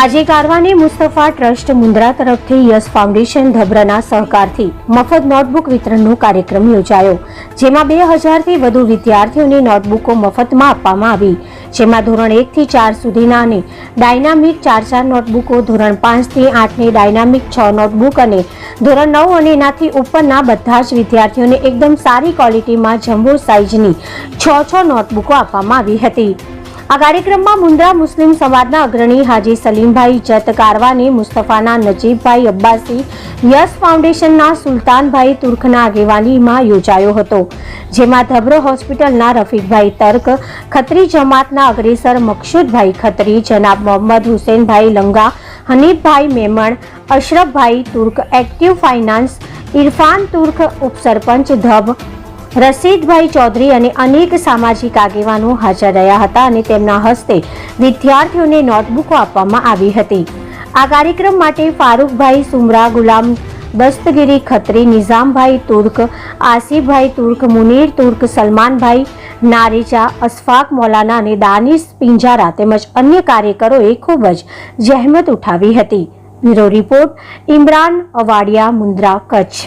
આજે કારવાને મુસ્તફા ટ્રસ્ટ મુન્દ્રા તરફથી yes foundation ધબ્રના સહકારથી મફત નોટબુક વિતરણનો કાર્યક્રમ યોજાયો, જેમાં બે હજારથી વધુ વિદ્યાર્થીઓને નોટબુકો મફતમાં આપવામાં આવી. જેમાં ધોરણ એકથી ચાર સુધીના અને ડાયનામિક ચાર ચાર નોટબુકો, ધોરણ પાંચથી આઠની ડાયનામિક છ નોટબુક અને ધોરણ નવ અને એનાથી ઉપરના બધા જ વિદ્યાર્થીઓને એકદમ સારી ક્વોલિટીમાં જમ્બો સાઇઝની છ છ નોટબુકો આપવામાં આવી હતી. આ કાર્યક્રમમાં મુન્દ્રા મુસ્લિમ સમાજના અગ્રણી હાજી સલીમભાઈ જત કારવાની, મુસ્તફાના નજીબભાઈ અબ્બાસી, યસ ફાઉન્ડેશનના સુલતાનભાઈ તુર્કના આગેવાનીમાં યોજાયો હતો, જેમાં ધબ્રો હોસ્પિટલના રફીકભાઈ તર્ક, ખત્રી જમાતના અગ્રેસર મકસુદભાઈ ખત્રી, જનાબ મોહમ્મદ હુસેનભાઈ લંગા, હનીફભાઈ મેમણ, અશરફભાઈ તુર્ક, એક્ટિવ ફાઇનાન્સ, ઇરફાન તુર્ક, ઉપસરપંચ ધબ રસીદભાઈ ચૌધરી અને અનેક સામાજિક આગેવાનો હાજર રહ્યા હતા અને તેમના હસ્તે વિદ્યાર્થીઓને નોટબુકો આપવામાં આવી હતી. આ કાર્યક્રમ માટે ફારૂકભાઈ સુમરા, ગુલામ દસ્તગીરી ખત્રી, નિઝામભાઈ તુર્ક, આસિફભાઈ તુર્ક, મુનીર તુર્ક, સલમાનભાઈ નારેજા અસફાક મૌલાના અને દાનિશ પિંજારા તેમજ અન્ય કાર્યકરોએ ખૂબ જ જહેમત ઉઠાવી હતી. Bureau report, Imran Awadiya, Mundra, Kutch.